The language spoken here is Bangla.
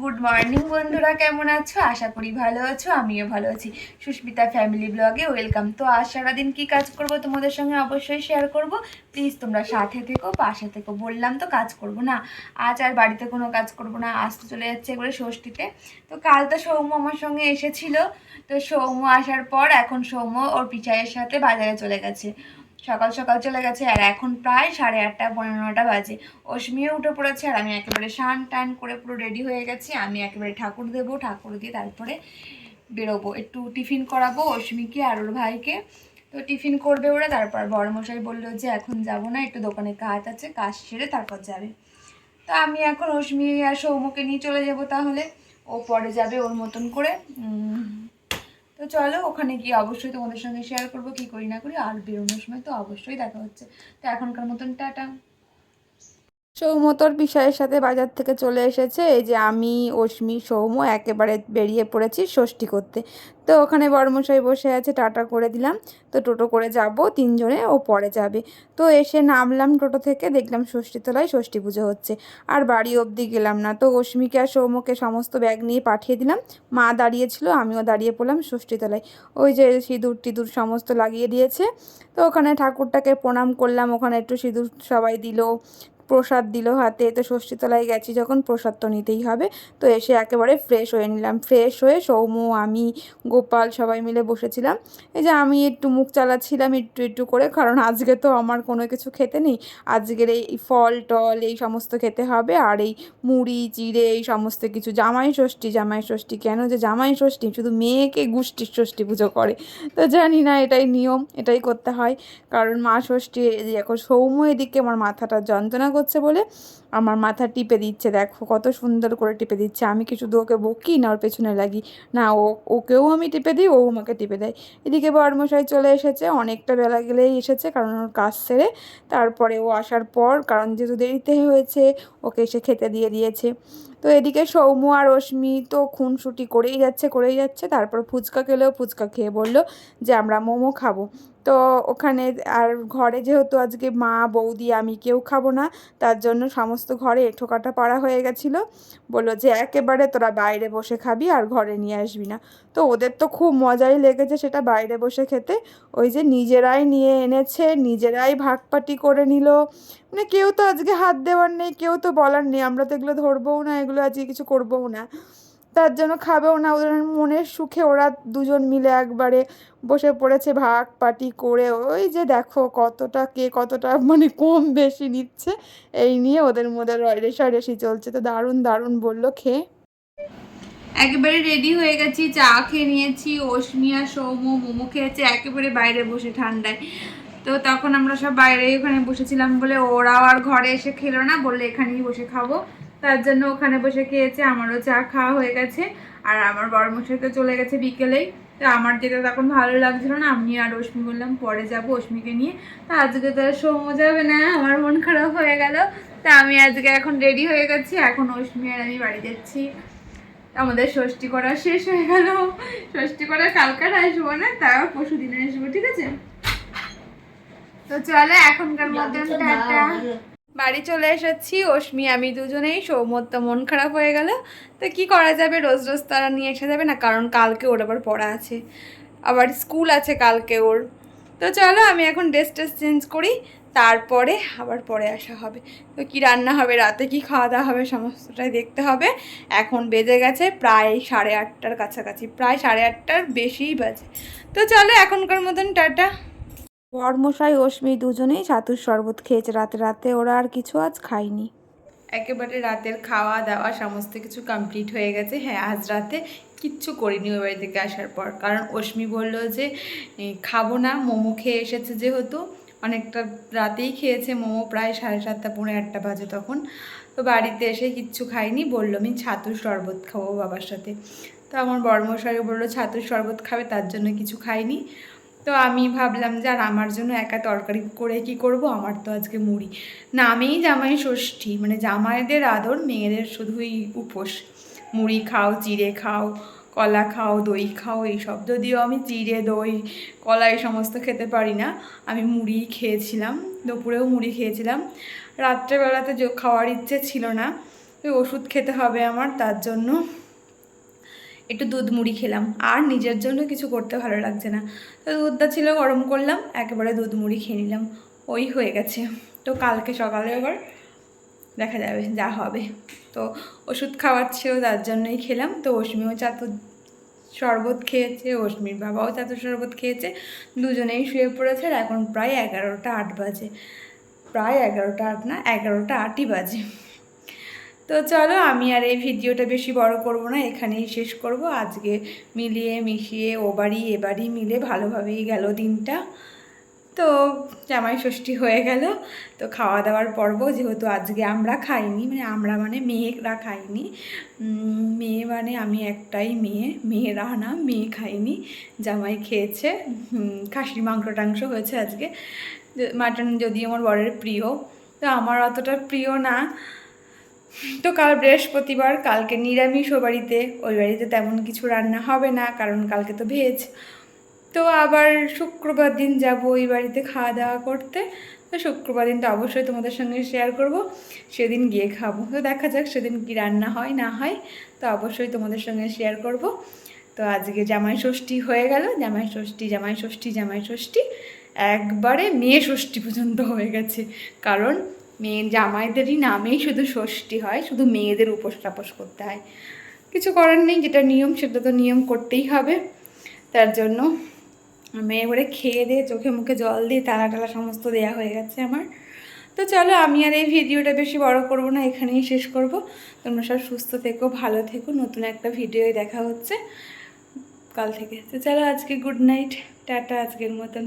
গুড মর্নিং বন্ধুরা। কেমন আছো? আশা করি ভালো আছো, আমিও ভালো আছি। সুস্মিতা ফ্যামিলি ব্লগে ওয়েলকাম তো আজ সারাদিন কী কাজ করব তোমাদের সঙ্গে অবশ্যই শেয়ার করব। প্লিজ তোমরা সাথে থেকো, পাশে থেকো। বললাম তো কাজ করব না। আজ আর বাড়িতে কোনো কাজ করব না। আজ তো চলে যাচ্ছে একবারে ষষ্ঠীতে। তো কাল তো সৌম্য আমার সঙ্গে এসেছিল। তো সৌম্য আসার পর এখন সৌম্য ওর পিচাইয়ের সাথে বাজারে চলে গেছে। সকাল সকাল চলে গেছে আর এখন প্রায় সাড়ে আটটা পনেরো নটা বাজে। অশ্মিও উঠে পড়েছে আর আমি একেবারে স্নান টান করে পুরো রেডি হয়ে গেছি। আমি একেবারে ঠাকুর দেবো, ঠাকুর দিয়ে তারপরে বেরোবো। একটু টিফিন করাবো অশ্মিকে আর ওর ভাইকে। তো টিফিন করবে ওরা। তারপর বড়মশাই বলল যে এখন যাব না, একটু দোকানে কাজ আছে, কাজ সেরে তারপর যাবে। তো আমি এখন অশ্মি আর সৌমকে নিয়ে চলে যাব তাহলে। ও পরে যাবে ওর মতন করে। তো চলো, ওখানে গিয়ে অবশ্যই তোমাদের সঙ্গে শেয়ার করব, কি করি না করি, আর বেরোনোর সময় তো অবশ্যই দেখা হচ্ছে। তো এখনকার মতন টাটা। সৌমতর বিষয়ের সাথে বাজার থেকে চলে এসেছে। এই যে আমি, অশ্মি সৌম একেবারে বেরিয়ে পড়েছি ষষ্ঠী করতে। তো ওখানে বড়মশাই বসে আছে, টাটা করে দিলাম। তো টোটো করে যাব তিনজনে ও পরে যাবে। তো এসে নামলাম টোটো থেকে, দেখলাম ষষ্ঠীতলায় ষষ্ঠী পুজো হচ্ছে। আর বাড়ি অবধি গেলাম না। তো অশ্মিকে আর সৌমকে সমস্ত ব্যাগ নিয়ে পাঠিয়ে দিলাম। মা দাঁড়িয়েছিল, আমিও দাঁড়িয়ে পড়লাম ষষ্ঠীতলায়। ওই যে সিঁদুর টিঁদুর সমস্ত লাগিয়ে দিয়েছে। তো ওখানে ঠাকুরটাকে প্রণাম করলাম, ওখানে একটু সিঁদুর সবাই দিল। প্রসাদ দিল হাতে, তো ষষ্ঠীতলায় গেছি যখন প্রসাদ তো নিতেই হবে। তো এসে একেবারে ফ্রেশ হয়ে নিলাম। ফ্রেশ হয়ে সৌম আমি, গোপাল সবাই মিলে বসেছিলাম। এই যে আমি একটু মুখ চালাচ্ছিলাম একটু একটু করে, কারণ আজকে তো আমার কোনো কিছু খেতে নেই। আজকের এই ফল, টল এই সমস্ত খেতে হবে, আর এই মুড়ি চিড়ে এই সমস্ত কিছু। জামাই ষষ্ঠী জামাই ষষ্ঠী কেন যে জামাই ষষ্ঠী? শুধু মেয়েকে গোষ্ঠীর ষষ্ঠী পুজো করে। তো জানি না, এটাই নিয়ম, এটাই করতে হয়। কারণ মা ষষ্ঠী এখন সৌম্য এদিকে আমার মাথাটা যন্ত্রণা করছে বলে আমার মাথা টিপে দিচ্ছে, দেখো কত সুন্দর করে টিপে দিচ্ছে। আমি কি শুধু ওকে বকি না ওর পেছনে লাগি? না, ও, ওকেও আমি টিপে দিই, ও আমাকে টিপে দেয়। এদিকে বরমশাই চলে এসেছে, অনেকটা বেলা গেলেই এসেছে কারণ ওর কাজ সেরে তারপরে ও আসার পর, কারণ যেহেতু দেরিতে হয়েছে, ওকে এসে খেতে দিয়ে দিয়েছে। তো এদিকে সৌম্য আর রশ্মি তো খুনসুটি করেই যাচ্ছে করেই যাচ্ছে। তারপর ফুচকা খেলেও ফুচকা খেয়ে বলল যে, আমরা মোমো খাব। তো ওখানে আর ঘরে যেহেতু আজকে মা, বৌদি, আমি কেউ খাব না, তার জন্য সমস্ত ঘরে এঁঠোকাটা পাড়া হয়ে গেছিল। বলল যে, একেবারে তোরা বাইরে বসে খাবি আর ঘরে নিয়ে আসবি না। তো ওদের তো খুব মজাই লেগেছে সেটা বাইরে বসে খেতে। ওই যে নিজেরাই নিয়ে এনেছে, নিজেরাই ভাগপাটি করে নিল। মানে কেউ তো আজকে হাত দেওয়ার নেই, কেউ তো বলার নেই। আমরা তো এগুলো ধরবও না, এগুলো আজকে কিছু করবও না। তার জন্য খাবেও না, ওদের মনের সুখে ওরা দুজন মিলে একবারে বসে পড়েছে, ভাগ পাটি করে। ওই যে দেখো কতটা কে কতটা মানে কম বেশি নিচ্ছে, এই নিয়ে ওদের মধ্যে রেশারেশি চলছে। তো দারুণ দারুণ বলল, খেয়ে। একেবারে রেডি হয়ে গেছি, চা খেয়ে নিয়েছি অসমিয়া সৌম্য মোমো খেয়েছে, একেবারে বাইরে বসে ঠান্ডায়। তো তখন আমরা সব বাইরে ওখানে বসেছিলাম বলে ওরাও আর ঘরে এসে খেলো না, বললে, এখানেই বসে খাব। তার জন্য ওখানে বসে খেয়েছে আমারও চা খাওয়া হয়ে গেছে আর আমার বড় মশাইকে চলে গেছে বিকেলেই। তো আমার যেটা তখন ভালো লাগছিল না আমি আর রশ্মি বললাম পরে যাব অশ্মিকে নিয়ে। তা আজকে তো সৌম্য যাবে না আমার মন খারাপ হয়ে গেল। তা আমি আজকে এখন রেডি হয়ে গেছি এখন অশ্মি আর আমি বাড়ি যাচ্ছি। আমাদের ষষ্ঠী করা শেষ হয়ে গেল। ষষ্ঠী করা কালকার আসব না তাও পরশু দিনে আসব ঠিক আছে? তো চলে এখনকার মতন টাটা। বাড়ি চলে এসেছি, অশ্মি, আমি দুজনেই সৌমর তো মন খারাপ হয়ে গেল। তো কি করা যাবে? রোজ রোজ তারা নিয়ে এসে যাবে না, কারণ কালকে ওর আবার পড়া আছে। আবার স্কুল আছে কালকে ওর। তো চলো, আমি এখন ড্রেস টেস চেঞ্জ করি, তারপরে আবার পরে আসা হবে। তো কি রান্না হবে? রাতে কি খাওয়া দাওয়া হবে? সমস্তটাই দেখতে হবে। এখন বেজে গেছে প্রায় সাড়ে আটটার কাছাকাছি, প্রায় সাড়ে আটটার বেশিই বাজে। তো চলো, এখনকার মতন টাটা। বর্মশাই অশ্মি দুজনেই ছাতুর শরবত খেয়েছে। রাতে রাতে ওরা আর কিছু আজ খায়নি। একেবারে রাতের খাওয়া দাওয়া সমস্ত কিছু কমপ্লিট হয়ে গেছে। হ্যাঁ আজ রাতে কিচ্ছু করিনি ওই বাড়ি থেকে আসার পর। কারণ অশ্মি বলল যে খাব না, মোমো খেয়ে এসেছে যেহেতু। অনেকটা রাতেই খেয়েছে মোমো, প্রায় সাড়ে সাতটা, পৌনে আটটা বাজে তখন। তো বাড়িতে এসে কিচ্ছু খাইনি বলল, আমি ছাতুর শরবত খাব বাবার সাথে। তো আমার বর্মশাই বলল, ছাতুর শরবত খাবে, তার জন্য কিছু খাইনি তো আমি ভাবলাম যে আর আমার জন্য একা তরকারি করে কি করব? আমার তো আজকে মুড়ি। নামেই জামাই ষষ্ঠী মানে জামাইদের আদর, মেয়েদের শুধুই উপোস। মুড়ি খাও, চিড়ে খাও, কলা খাও, দই খাও, এইসব যদিও আমি চিড়ে, দই কলা এই সমস্ত খেতে পারি না। আমি মুড়ি খেয়েছিলাম, দুপুরেও মুড়ি খেয়েছিলাম। রাত্রেবেলাতে খাওয়ার ইচ্ছে ছিল না। ওষুধ খেতে হবে আমার, তার জন্য একটু দুধ মুড়ি খেলাম। আর নিজের জন্য কিছু করতে ভালো লাগছে না। তো দুধটা ছিল গরম করলাম, একেবারে দুধ মুড়ি খেয়ে নিলাম। ওই হয়ে গেছে। তো কালকে সকালে আবার দেখা যাবে, যা হবে। তো ওষুধ খাওয়ার ছিল তার জন্যই খেলাম। তো অশ্মিও চাতুর শরবত খেয়েছে অশ্মির বাবাও চাতুর শরবত খেয়েছে। দুজনেই শুয়ে পড়েছে আর এখন প্রায় এগারোটা আট বাজে। প্রায় এগারোটা আট না, এগারোটা আটই বাজে। তো চলো আমি আর এই ভিডিওটা বেশি বড় করব না, এখানেই শেষ করব। আজকে মিলিয়ে মিশিয়ে, ও বাড়ি, এ বাড়ি মিলে ভালোভাবেই গেল দিনটা। তো জামাই ষষ্ঠী হয়ে গেল, তো খাওয়া দাওয়ার পর্ব যেহেতু আজকে আমরা খাইনি মানে আমরা মানে মেয়েরা খাইনি। মেয়ে মানে আমি একটাই মেয়ে মেয়েরা না মেয়ে খাইনি, জামাই খেয়েছে। খাসির মাংস টাংস হয়েছে আজকে। মাটন যদি আমার বরের প্রিয়, তো আমার অতটা প্রিয় না। তো কাল বৃহস্পতিবার, কালকে নিরামিষ ও বাড়িতে, ওই বাড়িতে তেমন কিছু রান্না হবে না, কারণ কালকে তো ভেজ। তো আবার শুক্রবার দিন যাব ওই বাড়িতে খাওয়া দাওয়া করতে। তো শুক্রবার দিন তো অবশ্যই তোমাদের সঙ্গে শেয়ার করব। সেদিন গিয়ে খাব। তো দেখা যাক সেদিন কি রান্না হয়, না হয়। তো অবশ্যই তোমাদের সঙ্গে শেয়ার করব। তো আজকে জামাই ষষ্ঠী হয়ে গেল। জামাই ষষ্ঠী জামাই ষষ্ঠী জামাই ষষ্ঠী। একবারে মেয়ে ষষ্ঠী পর্যন্ত হয়ে গেছে। কারণ মেয়ে, জামাইদেরই নামেই শুধু ষষ্ঠী হয়, শুধু মেয়েদের উপোস টাপোস করতে হয়। কিছু করার নেই, যেটা নিয়ম সেটা তো নিয়ম করতেই হবে। তার জন্য মেয়ে করে খেয়ে দিয়ে চোখে মুখে জল দিয়ে তালা টালা সমস্ত দেয়া হয়ে গেছে আমার। তো চলো, আমি আর এই ভিডিওটা বেশি বড় করব না, এখানেই শেষ করব। তোমরা সব সুস্থ থেকো, ভালো থেকো, নতুন একটা ভিডিওয় দেখা হচ্ছে কাল থেকে। তো চলো, আজকে গুড নাইট, টাটা আজকের মতন।